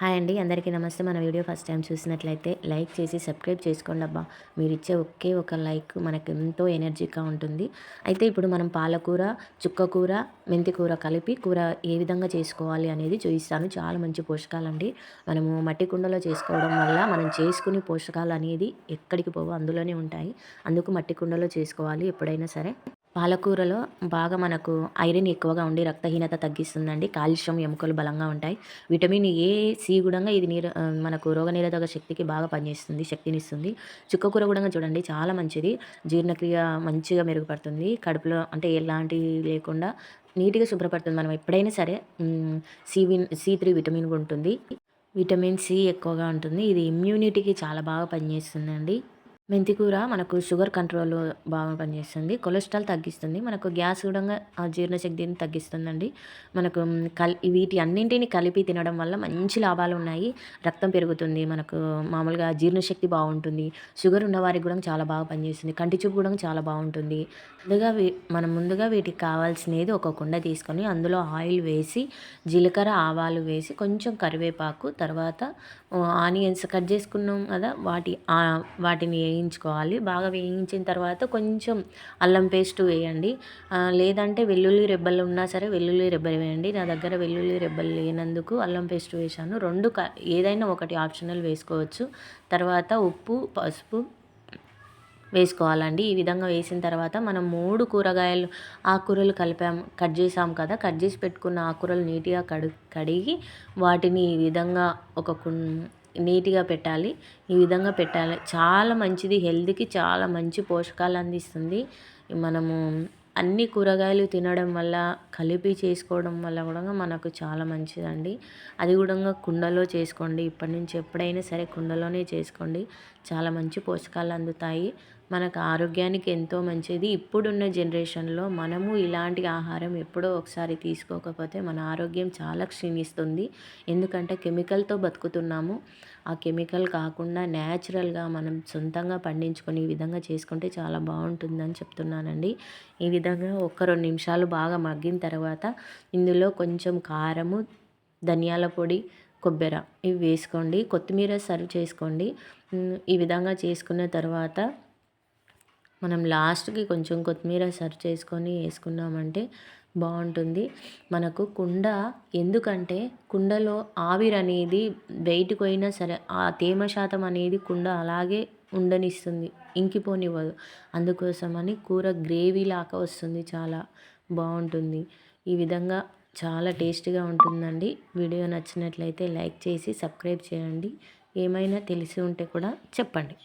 Hi అండి అందరికీ నమస్తే. మన వీడియో ఫస్ట్ టైం చూసినట్లయితే లైక్ చేసి సబ్స్క్రైబ్ చేసుకోండి అబ్బా. మీరు ఇచ్చే ఒకే ఒక లైక్ మనకు ఎంతో ఎనర్జీగా ఉంటుంది. అయితే ఇప్పుడు మనం పాలకూర చుక్కకూర మెంతికూర కలిపి కూర ఏ విధంగా చేసుకోవాలి అనేది చూపిస్తాను. చాలా మంచి పోషకాలండి. మనము మట్టి కుండలో చేసుకోవడం వల్ల మనం చేసుకునే పోషకాలు అనేది ఎక్కడికి పోవు అందులోనే ఉంటాయి. అందుకు మట్టి కుండలో చేసుకోవాలి ఎప్పుడైనా సరే. పాలకూరలో బాగా మనకు ఐరన్ ఎక్కువగా ఉండి రక్తహీనత తగ్గిస్తుందండి. కాల్షియం ఎముకలు బలంగా ఉంటాయి. విటమిన్ ఏ సి కూడా ఇది నీరు మనకు రోగనిరోధక శక్తికి బాగా పనిచేస్తుంది శక్తినిస్తుంది. చుక్కకూర కూడా చూడండి చాలా మంచిది. జీర్ణక్రియ మంచిగా మెరుగుపడుతుంది. కడుపులో అంటే ఎలాంటివి లేకుండా నీట్గా శుభ్రపడుతుంది. మనం ఎప్పుడైనా సరే సి విన్ సి త్రీ విటమిన్ ఉంటుంది. విటమిన్ సి ఎక్కువగా ఉంటుంది. ఇది ఇమ్యూనిటీకి చాలా బాగా పనిచేస్తుందండి. మెంతికూర మనకు షుగర్ కంట్రోల్ బాగా పనిచేస్తుంది. కొలెస్ట్రాల్ తగ్గిస్తుంది. మనకు గ్యాస్ కూడా జీర్ణశక్తిని తగ్గిస్తుందండి. మనకు కల్ వీటి అన్నింటిని కలిపి తినడం వల్ల మంచి లాభాలు ఉన్నాయి. రక్తం పెరుగుతుంది. మనకు మామూలుగా జీర్ణశక్తి బాగుంటుంది. షుగర్ ఉన్నవారికి కూడా చాలా బాగా పనిచేస్తుంది. కంటి చూపు కూడా చాలా బాగుంటుంది. ముందుగా మనం ముందుగా వీటికి కావాల్సినది ఒక కుండ తీసుకొని అందులో ఆయిల్ వేసి జీలకర్ర ఆవాలు వేసి కొంచెం కరివేపాకు తర్వాత ఆనియన్స్ కట్ చేసుకున్నాం కదా వాటి వాటిని వేయించుకోవాలి. బాగా వేయించిన తర్వాత కొంచెం అల్లం పేస్ట్ వేయండి. లేదంటే వెల్లుల్లి రెబ్బలు ఉన్నా సరే వెల్లుల్లి రెబ్బలు వేయండి. నా దగ్గర వెల్లుల్లి రెబ్బలు లేనందుకు అల్లం పేస్ట్ వేసాను రెండు ఏదైనా ఒకటి ఆప్షనల్ వేసుకోవచ్చు. తర్వాత ఉప్పు పసుపు వేసుకోవాలండి. ఈ విధంగా వేసిన తర్వాత మనం మూడు కూరగాయలు ఆకుకూరలు కలిపాము కట్ చేసాం కదా కట్ చేసి పెట్టుకున్న ఆకుకూరలు నీట్గా కడు కడిగి వాటిని ఈ విధంగా ఒక నీట్గా పెట్టాలి. ఈ విధంగా పెట్టాలి. చాలా మంచిది. హెల్త్కి చాలా మంచి పోషకాలు అందిస్తుంది. మనము అన్ని కూరగాయలు తినడం వల్ల కలిపి చేసుకోవడం వల్ల కూడా మనకు చాలా మంచిదండి. అది కూడా కుండలో చేసుకోండి. ఇప్పటి నుంచి ఎప్పుడైనా సరే కుండలోనే చేసుకోండి. చాలా మంచి పోషకాలు అందుతాయి. మనకు ఆరోగ్యానికి ఎంతో మంచిది. ఇప్పుడున్న జనరేషన్లో మనము ఇలాంటి ఆహారం ఎప్పుడో ఒకసారి తీసుకోకపోతే మన ఆరోగ్యం చాలా క్షీణిస్తుంది. ఎందుకంటే కెమికల్తో బతుకుతున్నాము. ఆ కెమికల్ కాకుండా న్యాచురల్గా మనం సొంతంగా పండించుకొని ఈ విధంగా చేసుకుంటే చాలా బాగుంటుందని చెప్తున్నానండి. ఈ విధంగా ఒక రెండు నిమిషాలు బాగా మగ్గిన తర్వాత ఇందులో కొంచెం కారము ధనియాల పొడి కొబ్బెర ఇవి వేసుకోండి. కొత్తిమీర సర్వ్ చేసుకోండి. ఈ విధంగా చేసుకున్న తర్వాత మనం లాస్ట్కి కొంచెం కొత్తిమీర సర్వ్ చేసుకొని వేసుకున్నామంటే బాగుంటుంది. మనకు కుండ ఎందుకంటే కుండలో ఆవిరి అనేది బయటకు పోయినా సరే ఆ తేమ శాతం అనేది కుండ అలాగే ఉండనిస్తుంది ఇంకిపోనివ్వదు. అందుకోసమని కూర గ్రేవీ లాగా వస్తుంది చాలా బాగుంటుంది. ఈ విధంగా చాలా టేస్టీగా ఉంటుందండి. వీడియో నచ్చినట్లయితే లైక్ చేసి సబ్స్క్రైబ్ చేయండి. ఏమైనా తెలిసి ఉంటే కూడా చెప్పండి.